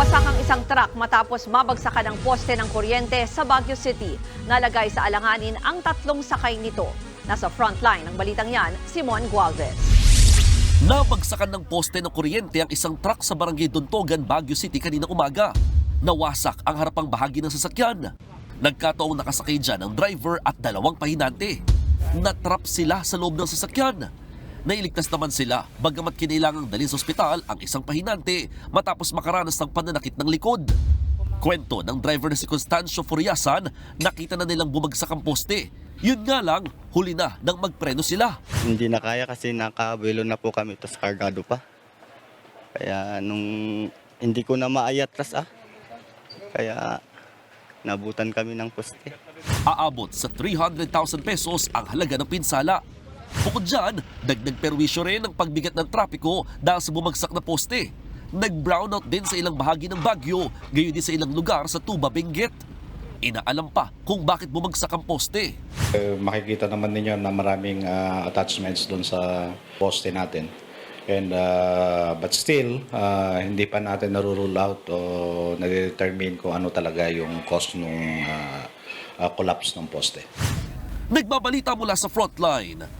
Wasak ang isang truck matapos mabagsakan ang poste ng kuryente sa Baguio City. Nalagay sa alanganin ang tatlong sakay nito. Nasa frontline ng balitang yan, Simon Gualvez. Nabagsakan ng poste ng kuryente ang isang truck sa barangay Duntogan, Baguio City kanina umaga. Nawasak ang harapang bahagi ng sasakyan. Nagkataong nakasakay dyan ang driver at dalawang pahinante. Natrap sila sa loob ng sasakyan. Nailigtas naman sila bagamat kinailangang dalhin sa ospital ang isang pahinante matapos makaranas ng pananakit ng likod. Kwento ng driver na si Constancio Furiasan, nakita na nilang bumagsak ang poste. Yun nga lang, huli na nang magpreno sila. Hindi na kaya kasi nakabilo na po kami tapos kargado pa. Kaya nung hindi ko na maayatras ah. Kaya nabutan kami ng poste. Aabot sa 300,000 pesos ang halaga ng pinsala. Bukod dyan, dagdag perwisyo rin ang pagbigat ng trapiko dahil sa bumagsak na poste. Nag-brownout din sa ilang bahagi ng Baguio, gayon din sa ilang lugar sa Tuba, Benguet. Inaalam pa kung bakit bumagsak ang poste. Eh, makikita naman ninyo na maraming ah, attachments doon sa poste natin. And uh, but still, ah, hindi pa natin narurule out o nade-determine kung ano talaga yung cause ng collapse ng poste. Nagbabalita mula sa frontline,